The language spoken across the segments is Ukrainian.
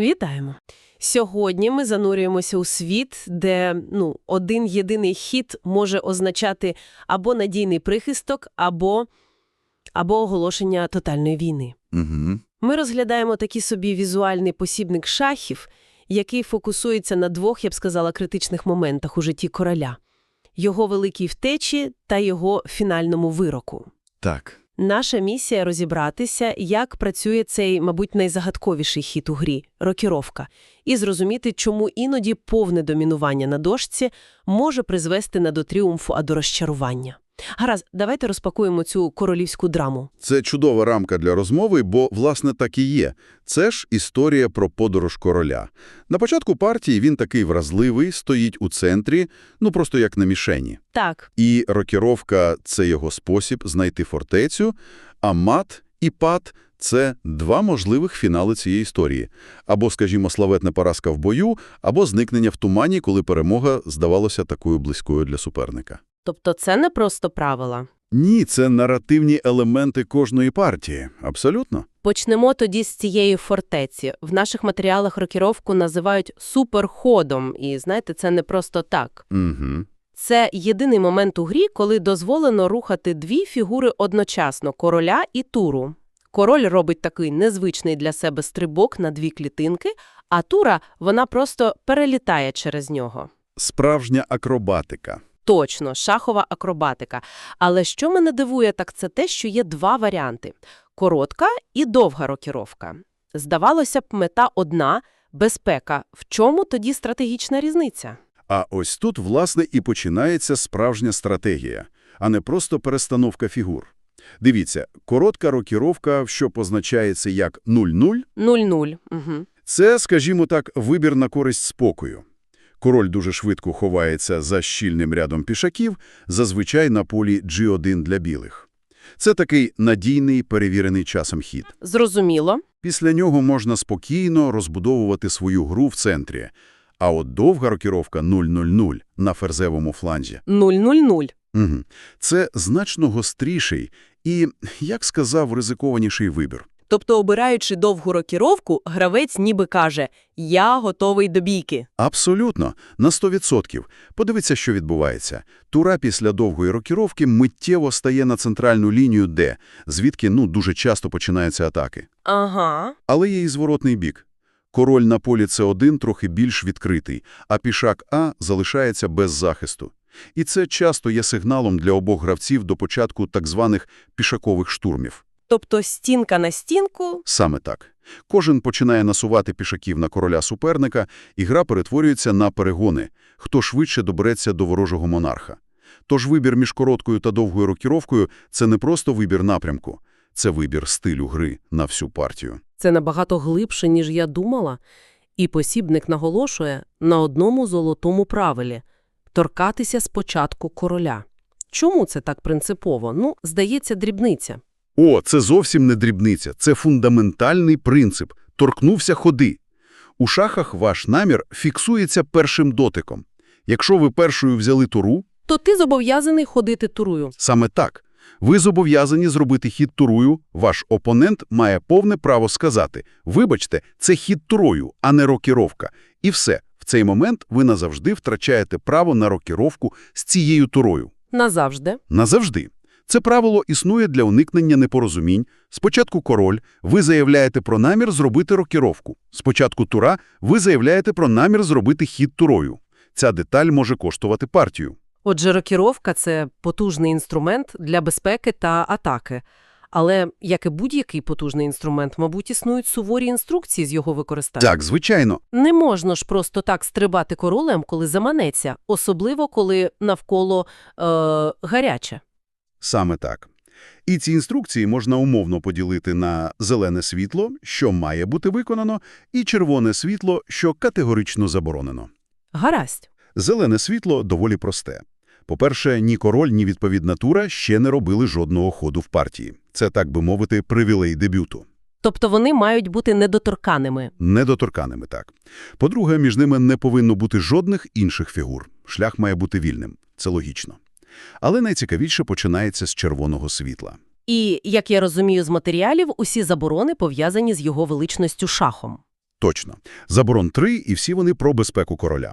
Вітаємо! Сьогодні ми занурюємося у світ, де ну, один єдиний хід може означати або надійний прихисток, або, або оголошення тотальної війни. Угу. Ми розглядаємо такий собі візуальний посібник шахів, який фокусується на двох, я б сказала, критичних моментах у житті короля – його великій втечі та його фінальному вироку. Так. Наша місія – розібратися, як працює цей, мабуть, найзагадковіший хід у грі – рокіровка, і зрозуміти, чому іноді повне домінування на дошці може призвести не до тріумфу, а до розчарування. Гаразд, давайте розпакуємо цю королівську драму. Це чудова рамка для розмови, бо, власне, так і є. Це ж історія про подорож короля. На початку партії він такий вразливий, стоїть у центрі, ну просто як на мішені. Так, І рокіровка – це його спосіб знайти фортецю, а мат і пат – це два можливих фінали цієї історії. Або, скажімо, славетна поразка в бою, або зникнення в тумані, коли перемога здавалося такою близькою для суперника. Тобто це не просто правила. Ні, це наративні елементи кожної партії. Абсолютно. Почнемо тоді з цієї фортеці. В наших матеріалах рокіровку називають суперходом, і, знаєте, це не просто так. Угу. Це єдиний момент у грі, коли дозволено рухати дві фігури одночасно – короля і туру. Король робить такий незвичний для себе стрибок на дві клітинки, а тура, вона просто перелітає через нього. Справжня акробатика. Точно, шахова акробатика. Але що мене дивує, так це те, що є два варіанти – коротка і довга рокіровка. Здавалося б, мета одна – безпека. В чому тоді стратегічна різниця? А ось тут, власне, і починається справжня стратегія, а не просто перестановка фігур. Дивіться, коротка рокіровка, що позначається як 0-0, 0-0. Угу. це, скажімо так, вибір на користь спокою. Король дуже швидко ховається за щільним рядом пішаків, зазвичай на полі G1 для білих. Це такий надійний, перевірений часом хід. Зрозуміло. Після нього можна спокійно розбудовувати свою гру в центрі. А от довга рокіровка 0-0-0 на ферзевому фланзі 0-0-0. угу. – це значно гостріший і, як сказав, ризикованіший вибір. Тобто, обираючи довгу рокіровку, гравець ніби каже «Я готовий до бійки». Абсолютно, на 100%. Подивіться, що відбувається. Тура після довгої рокіровки миттєво стає на центральну лінію Д, звідки ну, дуже часто починаються атаки. Ага. Але є і зворотний бік. Король на полі С1 трохи більш відкритий, а пішак А залишається без захисту. І це часто є сигналом для обох гравців до початку так званих пішакових штурмів. Тобто стінка на стінку. Саме так. Кожен починає насувати пішаків на короля суперника, і гра перетворюється на перегони, хто швидше добереться до ворожого монарха. Тож вибір між короткою та довгою рокіровкою – це не просто вибір напрямку, це вибір стилю гри на всю партію. Це набагато глибше, ніж я думала. І посібник наголошує на одному золотому правилі – торкатися спочатку короля. Чому це так принципово? Ну, здається, дрібниця. О, це зовсім не дрібниця, це фундаментальний принцип – торкнувся ходи. У шахах ваш намір фіксується першим дотиком. Якщо ви першою взяли туру, То ти зобов'язаний ходити турою. саме так. Ви зобов'язані зробити хід турою, ваш опонент має повне право сказати «Вибачте, це хід турою, а не рокіровка». І все. В цей момент ви назавжди втрачаєте право на рокіровку з цією турою. Назавжди. Назавжди. Це правило існує для уникнення непорозумінь. Спочатку король, ви заявляєте про намір зробити рокіровку. Спочатку тура, ви заявляєте про намір зробити хід турою. Ця деталь може коштувати партію. Отже, рокіровка – це потужний інструмент для безпеки та атаки. Але, як і будь-який потужний інструмент, мабуть, існують суворі інструкції з його використання. Так, звичайно. Не можна ж просто так стрибати королем, коли заманеться, особливо коли навколо е, гаряче. Саме так. І ці інструкції можна умовно поділити на зелене світло, що має бути виконано, і червоне світло, що категорично заборонено. Гаразд. Зелене світло доволі просте. По-перше, ні король, ні відповідна тура ще не робили жодного ходу в партії. Це, так би мовити, привілей дебюту. Тобто вони мають бути недоторканими. Недоторканими, так. По-друге, між ними не повинно бути жодних інших фігур. Шлях має бути вільним. Це логічно. Але найцікавіше починається з червоного світла. І, як я розумію з матеріалів, усі заборони пов'язані з його величністю шахом. Точно. Заборон три, і всі вони про безпеку короля.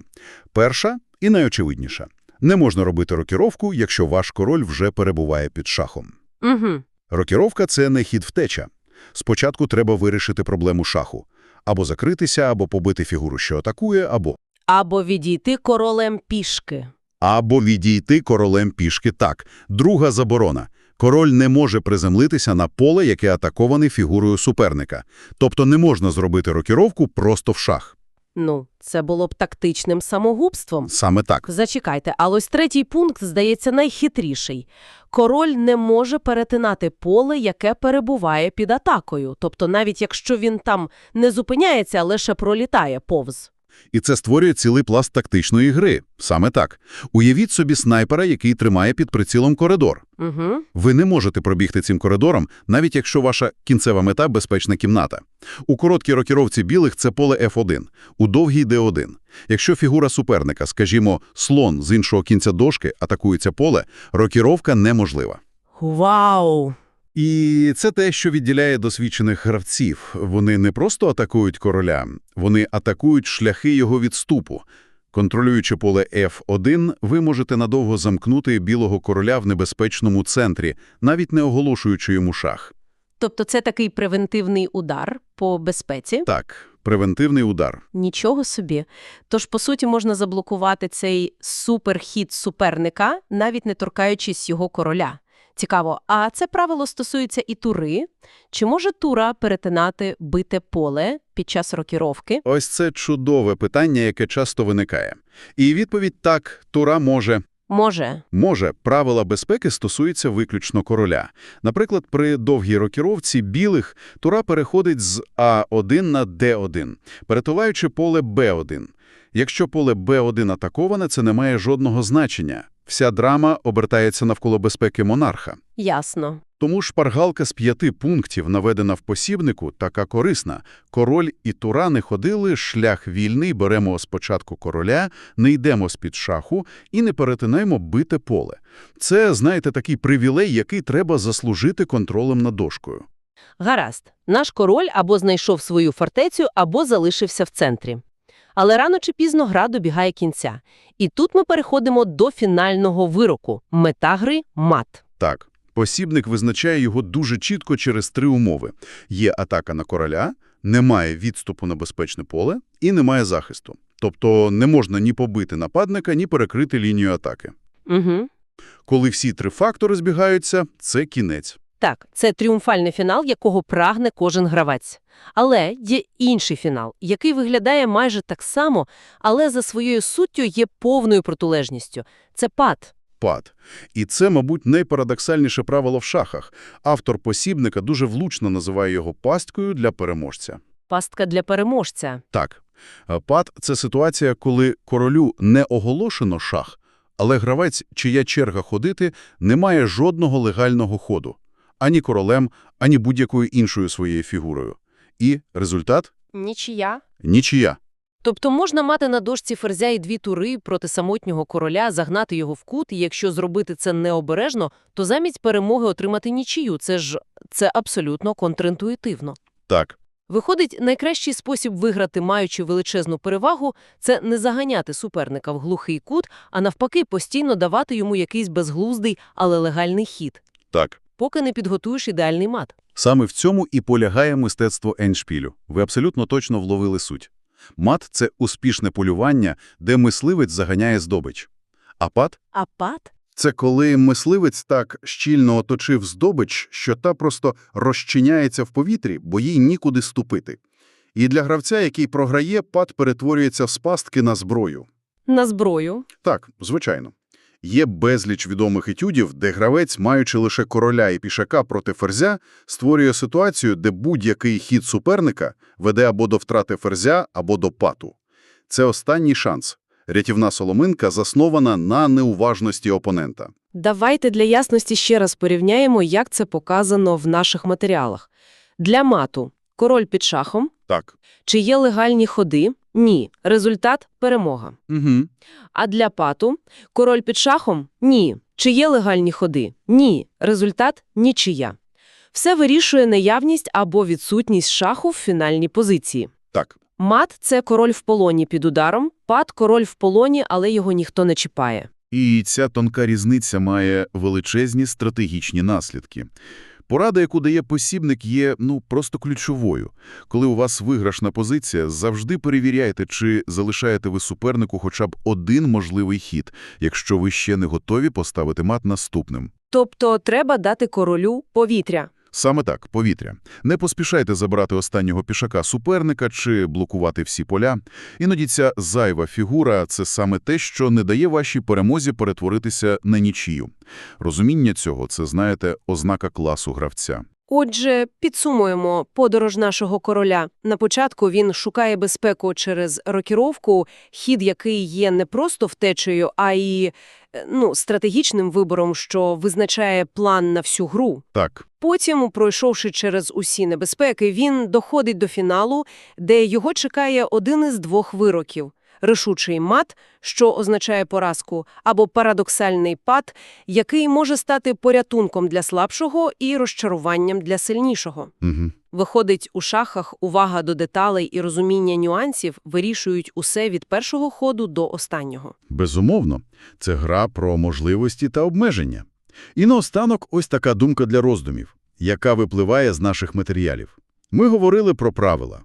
Перша і найочевидніша. Не можна робити рокіровку, якщо ваш король вже перебуває під шахом. Угу. Рокіровка – це не хід втеча. Спочатку треба вирішити проблему шаху. Або закритися, або побити фігуру, що атакує, або... Або відійти королем пішки. Або відійти королем пішки так. Друга заборона. Король не може приземлитися на поле, яке атаковане фігурою суперника. Тобто не можна зробити рокіровку просто в шах. Ну, це було б тактичним самогубством. Саме так. Зачекайте, а ось третій пункт, здається, найхитріший. Король не може перетинати поле, яке перебуває під атакою. Тобто навіть якщо він там не зупиняється, а лише пролітає повз. І це створює цілий пласт тактичної гри. Саме так. Уявіть собі снайпера, який тримає під прицілом коридор. Угу. Ви не можете пробігти цим коридором, навіть якщо ваша кінцева мета – безпечна кімната. У короткій рокіровці білих це поле F1, у довгій D1. Якщо фігура суперника, скажімо, слон з іншого кінця дошки, атакується поле, рокіровка неможлива. Вау! І це те, що відділяє досвідчених гравців. Вони не просто атакують короля, вони атакують шляхи його відступу. Контролюючи поле F1, ви можете надовго замкнути білого короля в небезпечному центрі, навіть не оголошуючи йому шах. Тобто це такий превентивний удар по безпеці? Так, превентивний удар. Нічого собі. Тож, по суті, можна заблокувати цей суперхід суперника, навіть не торкаючись його короля. Цікаво, а це правило стосується і тури? Чи може тура перетинати бите поле під час рокіровки? Ось це чудове питання, яке часто виникає. І відповідь так, Тура може. Може. Може, правила безпеки стосуються виключно короля. Наприклад, при довгій рокіровці білих тура переходить з А1 на Д1, перетуваючи поле Б1. Якщо поле Б1 атаковане, це не має жодного значення. Вся драма обертається навколо безпеки монарха. Ясно. Тому шпаргалка з п'яти пунктів, наведена в посібнику, така корисна. Король і тура не ходили, шлях вільний, беремо спочатку короля, не йдемо з-під шаху і не перетинаємо бите поле. Це, знаєте, такий привілей, який треба заслужити контролем над дошкою. Гаразд. Наш король або знайшов свою фортецю, або залишився в центрі. Але рано чи пізно гра добігає кінця. І тут ми переходимо до фінального вироку. Мета гри – мат. Так, посібник визначає його дуже чітко через три умови. Є атака на короля, немає відступу на безпечне поле і немає захисту. Тобто не можна ні побити нападника, ні перекрити лінію атаки. Угу. Коли всі три фактори збігаються, це кінець. Так, це тріумфальний фінал, якого прагне кожен гравець. Але є інший фінал, який виглядає майже так само, але за своєю суттю є повною протилежністю. Це пад. Пад. І це, мабуть, найпарадоксальніше правило в шахах. Автор посібника дуже влучно називає його пасткою для переможця. Пастка для переможця. Так, е, пад – це ситуація, коли королю не оголошено шах, але гравець, чия черга ходити, не має жодного легального ходу. Ані королем, ані будь-якою іншою своєю фігурою. І результат Нічия. – нічия. Тобто можна мати на дошці ферзя і дві тури проти самотнього короля, загнати його в кут, і якщо зробити це необережно, то замість перемоги отримати нічию. Це ж це абсолютно контрінтуїтивно. Так, Виходить, найкращий спосіб виграти, маючи величезну перевагу, це не заганяти суперника в глухий кут, а навпаки постійно давати йому якийсь безглуздий, але легальний хід, так. Поки не підготуєш ідеальний мат. Саме в цьому і полягає мистецтво еншпілю. Ви абсолютно точно вловили суть. Мат – це успішне полювання, де мисливець заганяє здобич. А пад А пат? Це коли мисливець так щільно оточив здобич, що та просто розчиняється в повітрі, бо їй нікуди ступити. І для гравця, який програє, пад перетворюється з пастки на зброю. На зброю. Так, звичайно. Є безліч відомих етюдів, де гравець, маючи лише короля і пішака проти ферзя, створює ситуацію, де будь-який хід суперника веде або до втрати ферзя, або до пату. Це останній шанс. Рятівна соломинка заснована на неуважності опонента. Давайте для ясності ще раз порівняємо, як це показано в наших матеріалах. Для мату – король під шахом. Так. Чи є легальні ходи? Ні. Результат – перемога. Угу. А для пату – король під шахом? Ні. Чи є легальні ходи? Ні. Результат – нічия. Все вирішує наявність або відсутність шаху в фінальній позиції. Так. Мат – це король в полоні під ударом, пад – король в полоні, але його ніхто не чіпає. І ця тонка різниця має величезні стратегічні наслідки. Порада, яку дає посібник, є ну просто ключовою. Коли у вас виграшна позиція, завжди перевіряйте, чи залишаєте ви супернику хоча б один можливий хід, якщо ви ще не готові поставити мат наступним. Тобто треба дати королю повітря. Саме так, повітря. Не поспішайте забрати останнього пішака суперника чи блокувати всі поля. Іноді ця зайва фігура – це саме те, що не дає вашій перемозі перетворитися на нічию. Розуміння цього – це, знаєте, ознака класу гравця. Отже, підсумуємо подорож нашого короля. На початку він шукає безпеку через рокіровку, хід який є не просто втечею, а й е, ну, стратегічним вибором, що визначає план на всю гру. Так, Потім, пройшовши через усі небезпеки, він доходить до фіналу, де його чекає один із двох вироків – рішучий мат, що означає поразку, або парадоксальний пад, який може стати порятунком для слабшого і розчаруванням для сильнішого. угу. Виходить, у шахах увага до деталей і розуміння нюансів вирішують усе від першого ходу до останнього. Безумовно, це гра про можливості та обмеження. І наостанок ось така думка для роздумів, яка випливає з наших матеріалів. Ми говорили про правила,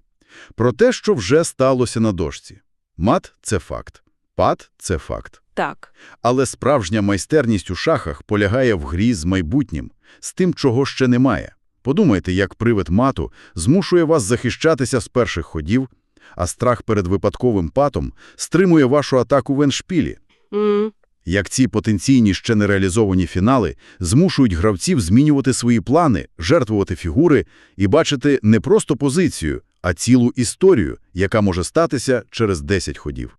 про те, що вже сталося на дошці. Мат – це факт, пад – це факт. Так, Але справжня майстерність у шахах полягає в грі з майбутнім, з тим, чого ще немає. Подумайте, як привид мату змушує вас захищатися з перших ходів, а страх перед випадковим патом стримує вашу атаку в еншпілі. м Як ці потенційні ще не реалізовані фінали змушують гравців змінювати свої плани, жертвувати фігури і бачити не просто позицію, а цілу історію, яка може статися через 10 ходів.